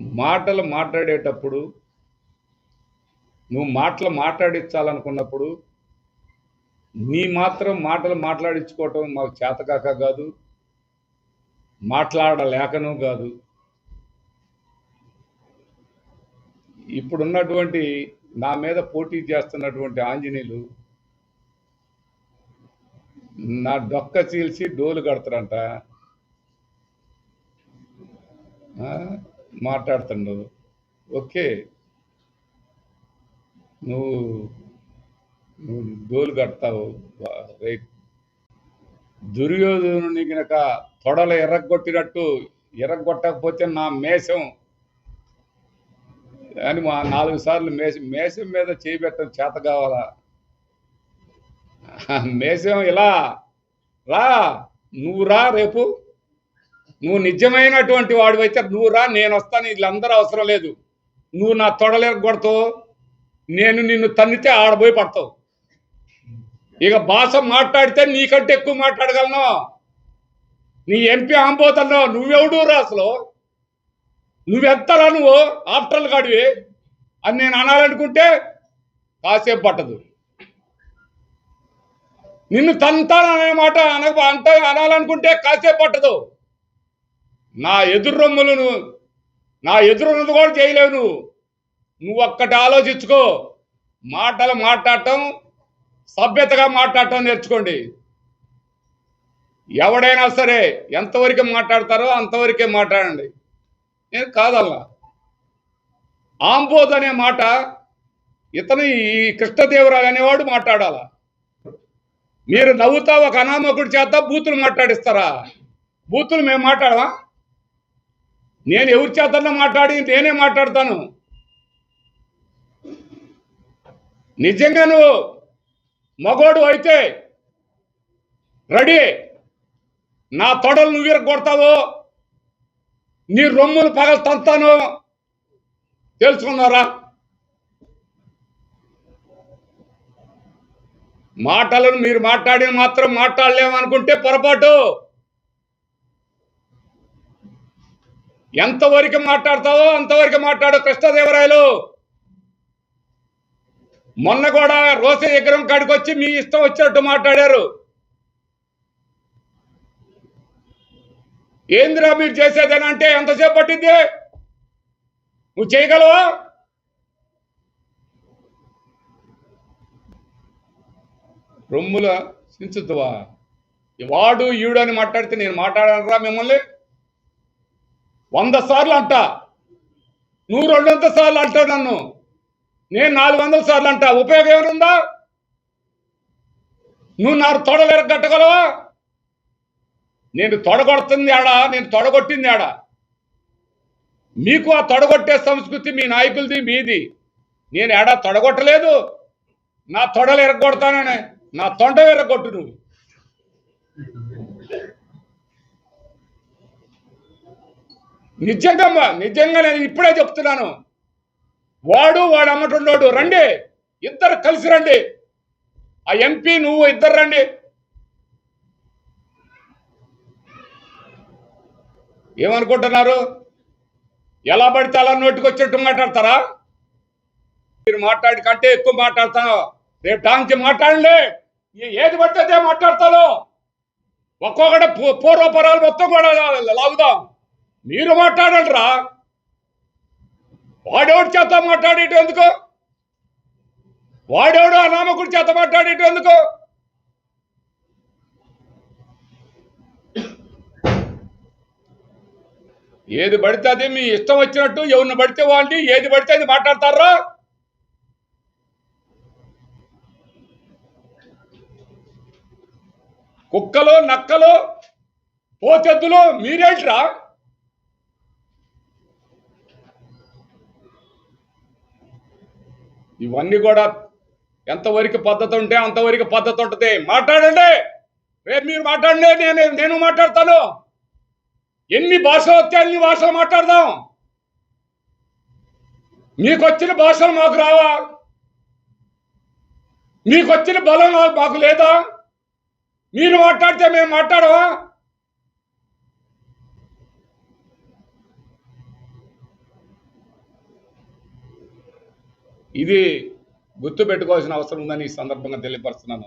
మాటలు మాట్లాడేటప్పుడు నువ్వు మాటలు మాట్లాడించాలనుకున్నప్పుడు నీ మాత్రం మాటలు మాట్లాడించుకోవటం మాకు చేతకాక కాదు మాట్లాడలేకనూ కాదు. ఇప్పుడున్నటువంటి నా మీద పోటీ చేస్తున్నటువంటి ఆంజనేయులు నా డొక్క చీల్చి డోలు కడతారంట. మాట్లాడుతుండు ఓకే. నువ్వు నువ్వు డోలు కడతావు వా- రైట్ దుర్యోధనుని గనక తొడలు ఎర్రగొట్టినట్టు ఎర్రగొట్టకపోతే నా మేషం. అని మా నాలుగు సార్లు మేషం మేషం మీద చేయబెట్టడం చేత కావాలా? మేషం ఇలా రా నువ్వు రా రేపు. నువ్వు నిజమైనటువంటి వాడివైతే నువ్వు రా నేను వస్తాను వీళ్ళందరూ అవసరం లేదు. నువ్వు నా తొడలేక కొడతావు నేను నిన్ను తన్నితే ఆడబోయి పడతావు. ఇక భాష మాట్లాడితే నీకంటే ఎక్కువ మాట్లాడగలను. నీ ఎంపీ ఆంబోతున్నావు నువ్వెవడు రా అసలు? నువ్వెంతరా నువ్వు? ఆఫ్టర్లు కాడివి అని నేను అనాలనుకుంటే కాసేపు పట్టదు. నిన్ను తంతాననే మాట అనగ అంట అనాలనుకుంటే కాసేపు పట్టదు. నా ఎదురు నువ్వు నా ఎదురున్నది కూడా చేయలేవు నువ్వు. నువ్వు ఒక్కటి ఆలోచించుకో. మాటలు మాట్లాడటం సభ్యతగా మాట్లాడటం నేర్చుకోండి. ఎవడైనా సరే ఎంతవరకు మాట్లాడతారో అంతవరకే మాట్లాడండి. నేను కాదల్లా ఆంబోద్ అనే మాట ఇతను ఈ కృష్ణదేవరాలు అనేవాడు మాట్లాడాలా. మీరు నవ్వుతా ఒక అనామకుడి చేత బూతులు మాట్లాడిస్తారా? బూతులు మేము మాట్లాడమా? నేను ఎవరి చేతన్నా మాట్లాడి నేనే మాట్లాడతాను. నిజంగా నువ్వు మగోడు అయితే రెడీ. నా తొడలు నువ్వు కొడతావు నీ రొమ్ములు పగలు తంతాను తెలుసుకున్నారా? మాటలను మీరు మాట్లాడిన మాత్రం మాట్లాడలేమనుకుంటే పొరపాటు. ఎంతవరకు మాట్లాడతావో అంతవరకు మాట్లాడు కృష్ణదేవరాయలు. మొన్న కూడా రోసే విగ్రహం కాడికి వచ్చి మీ ఇష్టం వచ్చినట్టు మాట్లాడారు. ఏందిరా మీరు చేసేదని అంటే ఎంతసేపు పట్టింది నువ్వు చేయగలవా? రొమ్ముల సించుతావా? వాడు ఈడు అని మాట్లాడితే నేను మాట్లాడరా మిమ్మల్ని? వంద సార్లు అంట. నువ్వు రెండు వందల సార్లు అంటావు నన్ను. నేను నాలుగు వందల సార్లు అంటా. ఉపయోగం ఏమైనా నువ్వు నా తొడలు కట్టగలవా? నేను తొడగొడుతుంది ఆడా నేను తొడగొట్టింది ఆడా. మీకు ఆ తొడగొట్టే సంస్కృతి మీ నాయకులది మీది. నేను ఏడా తొడగొట్టలేదు. నా తొడలు ఎరగొడతానని. నా తొండ ఎరగొట్టు నువ్వు. నిజంగా అమ్మా, నిజంగా నేను ఇప్పుడే చెప్తున్నాను. వాడు వాడు అమ్మటుండోడు రండి. ఇద్దరు కలిసి రండి. ఆ ఎంపీ నువ్వు ఇద్దరు రండి. ఏమనుకుంటున్నారు? ఎలా పడితే అలా నోటికొచ్చినట్టు మాట్లాడతారా? మీరు మాట్లాడి కంటే ఎక్కువ మాట్లాడతాను. రేపు టాంకి మాట్లాడండి. ఏది పడితే అదే మాట్లాడతాను. ఒక్కొక్కటి పూర్వపరాలు మొత్తం కూడా లాగుదాం. మీరు మాట్లాడరా రా వాడెవడి చేత మాట్లాడేటి ఎందుకు? వాడెవడు ఆ చేత మాట్లాడేటి ఎందుకు? ఏది పడితే అది మీ ఇష్టం వచ్చినట్టు ఎవరిని పడితే వాళ్ళని ఏది పడితే అది మాట్లాడతారా? కుక్కలు నక్కలు పోతెద్దులు మీరేంట్రా? ఇవన్నీ కూడా ఎంతవరకు పద్ధతి ఉంటే అంతవరకు పద్ధతి ఉంటుంది. మాట్లాడండి. రేపు మీరు మాట్లాడండి నేను నేను మాట్లాడతాను. ఎన్ని భాషలు వస్తే అన్ని భాషలు మాట్లాడదాం. మీకు వచ్చిన భాషలు మాకు రావా? మీకు వచ్చిన బలం మాకు లేదా? మీరు మాట్లాడితే మేము మాట్లాడవా ఇది గుర్తు పెట్టుకోవాల్సిన అవసరం ఉందని ఈ సందర్భంగా తెలియపరుస్తున్నాను.